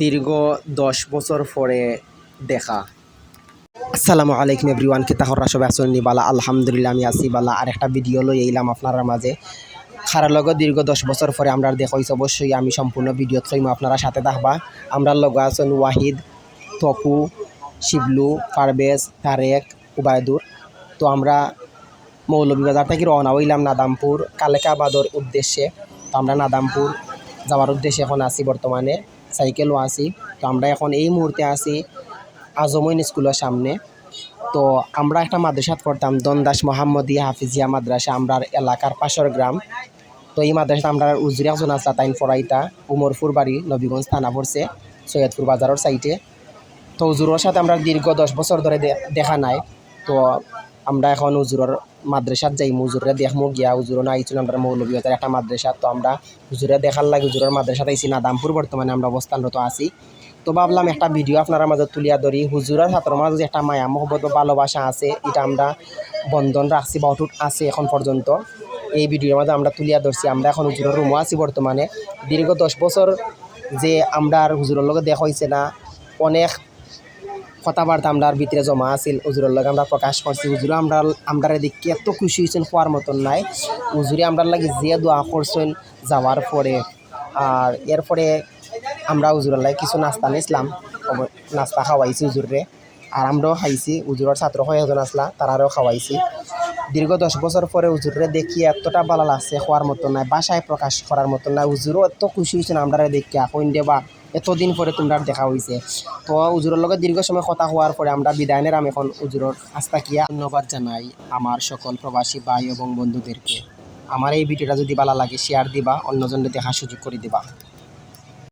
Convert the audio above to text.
দীর্ঘ দশ বছর পরে দেখা। আসসালামু আলাইকুম এভরিওয়ান, কে তাহর সবাই আসনি বালা, আলহামদুলিল্লাহ, আমি আছি বালা। আর একটা ভিডিও লই এলাম আপনার মাঝে। খারার লগত দীর্ঘ দশ বছর পরে আমরা দেখাইছি অবশ্যই আমি সম্পূর্ণ ভিডিওত কইম আপনারা সাথে থাকবা। আমরা লগ আছেন ওয়াহিদ, তপু, শিবলু, পারভেজ, তারেক, উবায়দুর। তো আমরা মৌলভীবাজার থেকে রওনা হইলাম নাদামপুর, কালেকাবাদর উদ্দেশ্যে। তো আমরা নাদামপুর যাওয়ার উদ্দেশ্যে এখন আছি বর্তমানে। সাইকেলও আছি। তো আমরা এখন এই মুহূর্তে আছি আজমইন স্কুলের সামনে। তো আমরা একটা মাদ্রাসাত পড়তাম, দনদাস মোহাম্মদিয়া হাফিজিয়া মাদ্রাসা আমরা এলাকার পাশের গ্রাম। তো এই মাদ্রাসাতে আমরা উজুরি একজন আসলা তাইন ফরাইতা উমরপুর বাড়ি, নবীগঞ্জ থানা পড়ছে, সৈয়দপুর বাজারের সাইটে তো উজুরের সাথে আমরা দীর্ঘ দশ বছর ধরে দেখা নাই। তো আমরা এখন উজুরের মাদ্রাসাত যাই উজুরে দেখমু গিয়া উজুরও না আইছিল আমরা মৌলভীবাজার একটা মাদ্রাসা। তো আমরা হুজুরে দেখার লাগে হুজুরের মাদ্রাসাতে আইছি, নাদামপুর বর্তমানে আমরা অবস্থানরত আছি। তো ভাবলাম একটা ভিডিও আপনারা মাঝে তুলিয়া ধরি। হুজুরের ছাত্র মাঝে যে একটা মায়া, মহব্বত বা ভালোবাসা আছে, এটা আমরা বন্ধন রাখছি বা অটুট আছে এখন পর্যন্ত। এই ভিডিওর মাঝে আমরা তুলিয়া ধরছি। আমরা এখন হুজুরের রুমও আছি বর্তমানে। দীর্ঘ দশ বছর যে আমরা আর হুজুরের লগে দেখা হয়েছে না, অনেক কথাবার্তা আমরা ভিতরে জমা আছিল, হুজুরের লগে আমরা প্রকাশ করছি। হুজুরে আমরা আমরা দেখি এত খুশি হয়েছেন হওয়ার মতন নাই। হুজুরে আমরা লাগে যে দোয়া করছেন যাওয়ার পরে। আর এরপরে আমরা হুজুরের লাগে কিছু নাস্তা নিয়েছিলাম নাস্তা খাওয়াইছি হুজুরে আর আমরাও খাইছি, হুজুরের ছাত্র হয়ে এজন আসলা তারারও খাওয়াইছি। দীর্ঘ দশ বছর পরে হুজুরে দেখি এতটা ভালো লাগছে হওয়ার মতন নাই, বাসায় প্রকাশ করার মতন নাই। হুজুরও এত খুশি হয়েছেন আমরা দেখি এখন দেবা এতদিন পরে তোমরা দেখা হয়েছে তো উজুরের লগে দীর্ঘ সময় কথা হওয়ার পরে আমরা বিদায় নিলাম এখন উজুরের আস্থা কিয়া ধন্যবাদ জানাই আমার সকল প্রবাসী ভাই এবং বন্ধুদেরকে। আমার এই ভিডিওটা যদি ভালো লাগে শেয়ার দিবা অন্যজনকে দেখার সুযোগ করে দিবা।